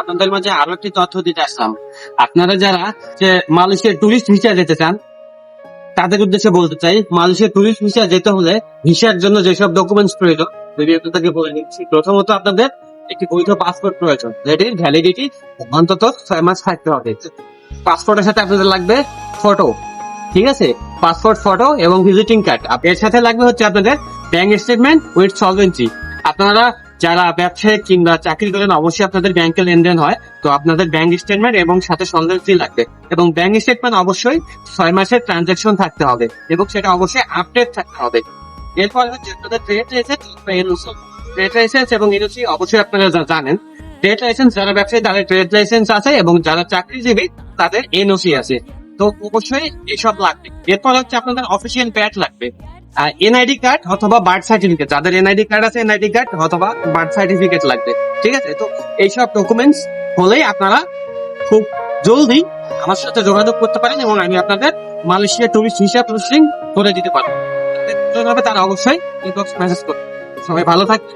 আপনাদের মাঝে আরও একটি তথ্য দিতে আসলাম। আপনারা যারা যে মালয়েশিয়ার টুরিস্ট ভিসা যেতে চান, তাদের উদ্দেশ্যে বলতে চাই, মালয়েশিয়ার টুরিস্ট ভিসা যেতে হলে ভিসার জন্য যেসব ডকুমেন্টস প্রয়োজন যদি আপনাদেরকে বলে নিচ্ছি প্রথমত আপনাদের একটি বৈধ পাসপোর্ট প্রয়োজন। যেটির ভ্যালিডিটি অন্তত ছয় মাস থাকতে হবে। পাসপোর্টের সাথে আপনাদের লাগবে ফটো ঠিক আছে? পাসপোর্ট ফটো এবং ভিজিটিং কার্ড এর সাথে লাগবে হচ্ছে আপনাদের ব্যাংক স্টেটমেন্ট উইথ সলভেন্সি আপনারা যারা ব্যবসায়িক কিংবা চাকরি করেন অবশ্যই আপনাদের ব্যাংকে লেনদেন হয়, তো আপনাদের ব্যাংক স্টেটমেন্ট এবং সাথে সলভেন্সি লাগবে। এবং ব্যাংক স্টেটমেন্ট অবশ্যই ছয় মাসের ট্রানজাকশন থাকতে হবে এবং সেটা অবশ্যই আপডেট থাকতে হবে। এরপর হচ্ছে আপনাদের trade licence NOC trade licence এবং এনওসি অবশ্যই আপনারা জানেন। ট্রেড লাইসেন্স যারা ব্যবসায়ী, তাদের ট্রেড লাইসেন্স আছে এবং যারা চাকরিজীবী, তাদের এনওসি আছে। তো অবশ্যই এসব লাগবে। এরপর হচ্ছে আপনাদের অফিসিয়াল প্যাড লাগবে। এনআইডি কার্ড অথবা বার্থ সার্টিফিকেট যাদের এনআইডি কার্ড আছে এনআইডি কার্ড অথবা বার্থ সার্টিফিকেট লাগবে। ঠিক আছে? তো এইসব ডকুমেন্টস হলেই আপনারা খুব জলদি আমার সাথে যোগাযোগ করতে পারেন এবং আমি আপনাদের মালয়েশিয়া টুরিস্ট হিসাব প্রসেসিং করে দিতে পারব। তারা অবশ্যই ইনবক্স মেসেজ করবে সবাই ভালো থাকবে